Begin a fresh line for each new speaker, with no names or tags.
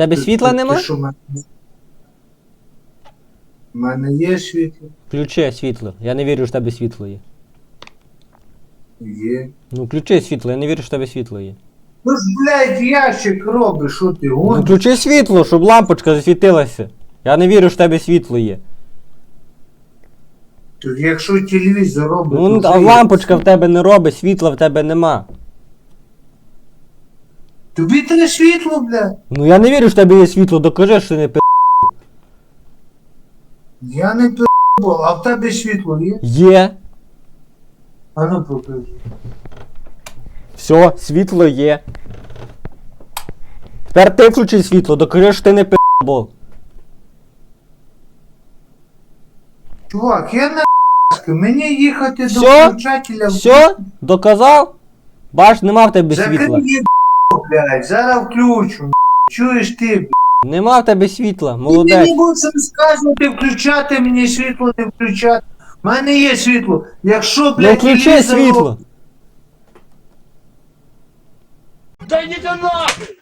тебе світла нема?
В мене? У мене є світло?
Включи світло. Я не вірю, що в тебе світло є.
Є.
Ну включи світло, я не вірю, що в тебе світло є.
Ну ж, блядь, ящик робиш, що ти
Ну включи світло, щоб лампочка засвітилася. Я не вірю, що в тебе світло є.
Тут якщо телевізор робить,
Ну, а лампочка в тебе не робить, світла в тебе нема.
Тобі треба світло, блядь.
Ну я не вірю, що в тебе є світло, докажи, що не пи.
Я не пи***бол, а в тебе світло є?
Є.
А ну покажи.
Все, світло є. Тепер ти включи світло, докажи, що ти не пи***бол.
Чувак, я на мені їхати до
Всьо?
включателя.
Все? Доказав? Бач, нема в тебе світла.
Закрий, блядь, зараз включу. Чуєш ти, блядь?
Нема в тебе світла,
Ти не
молодець.
будеш розказувати, включати мені світло, не включати. У мене є світло. Якщо, блядь,
включи
телевізор
світло.